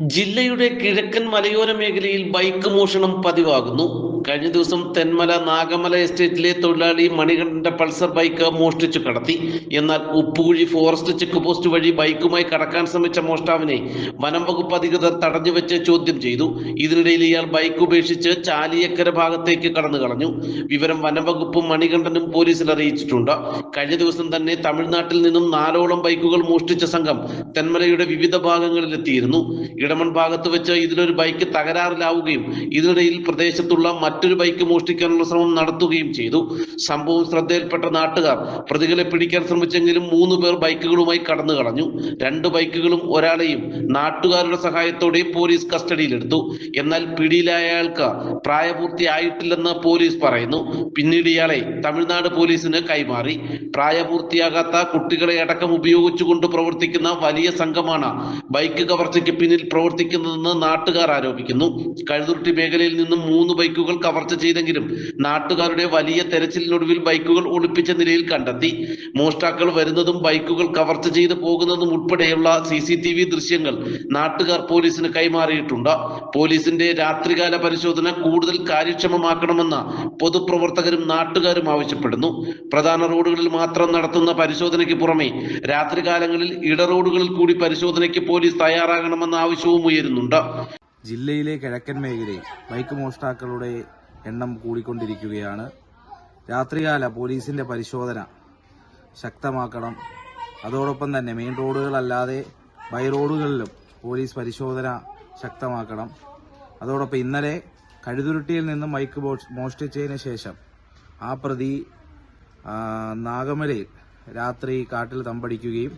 ജില്ലയുടെ കിഴക്കൻ മലയോര മേഖലയിൽ ബൈക്ക് മോഷണം പതിവാകുന്നു. കഴിഞ്ഞ ദിവസം തെന്മല നാഗമല എസ്റ്റേറ്റിലെ തൊഴിലാളി മണികണ്ഠന്റെ പൾസർ ബൈക്ക് മോഷ്ടിച്ചു കടത്തി. എന്നാൽ ഉപ്പുകുഴി ഫോറസ്റ്റ് ചെക്ക് പോസ്റ്റ് വഴി ബൈക്കുമായി കടക്കാൻ ശ്രമിച്ച മോഷ്ടാവിനെ വനം വകുപ്പ് അധികൃതർ തടഞ്ഞു വെച്ച് ചോദ്യം ചെയ്തു. ഇതിനിടയിൽ ഇയാൾ ബൈക്ക് ഉപേക്ഷിച്ച് ചാലിയക്കര ഭാഗത്തേക്ക് കടന്നു കളഞ്ഞു. വിവരം വനം വകുപ്പും മണികണ്ഠനും പോലീസിൽ അറിയിച്ചിട്ടുണ്ട്. കഴിഞ്ഞ ദിവസം തന്നെ തമിഴ്നാട്ടിൽ നിന്നും നാലോളം ബൈക്കുകൾ മോഷ്ടിച്ച സംഘം തെന്മലയുടെ വിവിധ ഭാഗങ്ങളിലെത്തിയിരുന്നു. ഇടമൺ ഭാഗത്ത് വെച്ച് ഇതിലൊരു ബൈക്ക് തകരാറിലാവുകയും ഇതിനിടയിൽ പ്രദേശത്തുള്ള മറ്റൊരു ബൈക്ക് മോഷ്ടിക്കാനുള്ള ശ്രമം നടത്തുകയും ചെയ്തു. സംഭവം ശ്രദ്ധയിൽപ്പെട്ട നാട്ടുകാർ പ്രതികളെ പിടിക്കാൻ ശ്രമിച്ചെങ്കിലും മൂന്ന് പേർ ബൈക്കുകളുമായി കടന്നു കളഞ്ഞു. രണ്ട് ബൈക്കുകളും ഒരാളെയും നാട്ടുകാരുടെ സഹായത്തോടെ പോലീസ് കസ്റ്റഡിയിലെടുത്തു. എന്നാൽ പിടിയിലായ അയാൾക്ക് പ്രായപൂർത്തിയായിട്ടില്ലെന്ന് പോലീസ് പറയുന്നു. പിന്നീട് ഇയാളെ തമിഴ്നാട് പോലീസിന് കൈമാറി. പ്രായപൂർത്തിയാകാത്ത കുട്ടികളെ അടക്കം ഉപയോഗിച്ചുകൊണ്ട് പ്രവർത്തിക്കുന്ന വലിയ സംഘമാണ് ബൈക്ക് കവർച്ചയ്ക്ക് പിന്നിൽ പ്രവർത്തിക്കുന്നതെന്ന് നാട്ടുകാർ ആരോപിക്കുന്നു. കഴുതുരുട്ടി മേഖലയിൽ നിന്നും മൂന്ന് ബൈക്കുകൾ കവർച്ച ചെയ്തെങ്കിലും നാട്ടുകാരുടെ വലിയ തെരച്ചിലിനൊടുവിൽ ബൈക്കുകൾ ഒളിപ്പിച്ച നിലയിൽ കണ്ടെത്തി. മോഷ്ടാക്കൾ വരുന്നതും ബൈക്കുകൾ കവർച്ച ചെയ്ത് പോകുന്നതും ഉൾപ്പെടെയുള്ള സി സി ടി വി ദൃശ്യങ്ങൾ നാട്ടുകാർ പോലീസിന് കൈമാറിയിട്ടുണ്ട്. പോലീസിന്റെ രാത്രികാല പരിശോധന കൂടുതൽ കാര്യക്ഷമമാക്കണമെന്ന് പൊതുപ്രവർത്തകരും നാട്ടുകാരും ആവശ്യപ്പെടുന്നു. പ്രധാന റോഡുകളിൽ മാത്രം നടത്തുന്ന പരിശോധനയ്ക്ക് പുറമെ രാത്രികാലങ്ങളിൽ ഇടറോഡുകളിൽ കൂടി പരിശോധനയ്ക്ക് പോലീസ് തയ്യാറാകണമെന്ന ആവശ്യവും ഉയരുന്നുണ്ട്. ജില്ലയിലെ കിഴക്കൻ മേഖലയിൽ ബൈക്ക് മോഷ്ടാക്കളുടെ എണ്ണം കൂടിക്കൊണ്ടിരിക്കുകയാണ്. രാത്രികാല പോലീസിന്റെ പരിശോധന ശക്തമാക്കണം. അതോടൊപ്പം തന്നെ മെയിൻ റോഡുകളല്ലാതെ ബൈ റോഡുകളിലും പോലീസ് പരിശോധന ശക്തമാക്കണം. അതോടൊപ്പം ഇന്നലെ കഴുതുരുട്ടിയിൽ നിന്നും ബൈക്ക് മോഷ്- മോഷ്ടിച്ചതിന് ശേഷം ആ പ്രതി നാഗമലയിൽ രാത്രി കാട്ടിൽ തമ്പടിക്കുകയും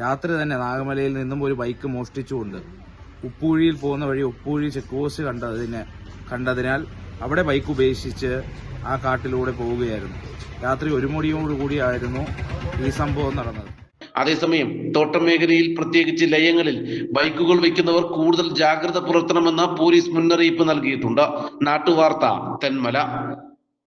രാത്രി തന്നെ നാഗമലയിൽ നിന്നും ഒരു ബൈക്ക് മോഷ്ടിച്ചുകൊണ്ട് ഉപ്പൂഴിയിൽ പോകുന്ന വഴി ഉപ്പൂഴി ചെക്ക് പോസ്റ്റ് കണ്ടതിന് കണ്ടതിനാൽ അവിടെ ബൈക്ക് ഉപേക്ഷിച്ച് ആ കാട്ടിലൂടെ പോവുകയായിരുന്നു. രാത്രി ഒരു മണിയോടുകൂടിയായിരുന്നു ഈ സംഭവം നടന്നത്. അതേസമയം തോട്ടം മേഖലയിൽ പ്രത്യേകിച്ച് ലയങ്ങളിൽ ബൈക്കുകൾ വയ്ക്കുന്നവർ കൂടുതൽ ജാഗ്രത പുലർത്തണമെന്ന് പോലീസ് മുന്നറിയിപ്പ് നൽകിയിട്ടുണ്ട്. നാട്ടുവാർത്ത തെന്മല.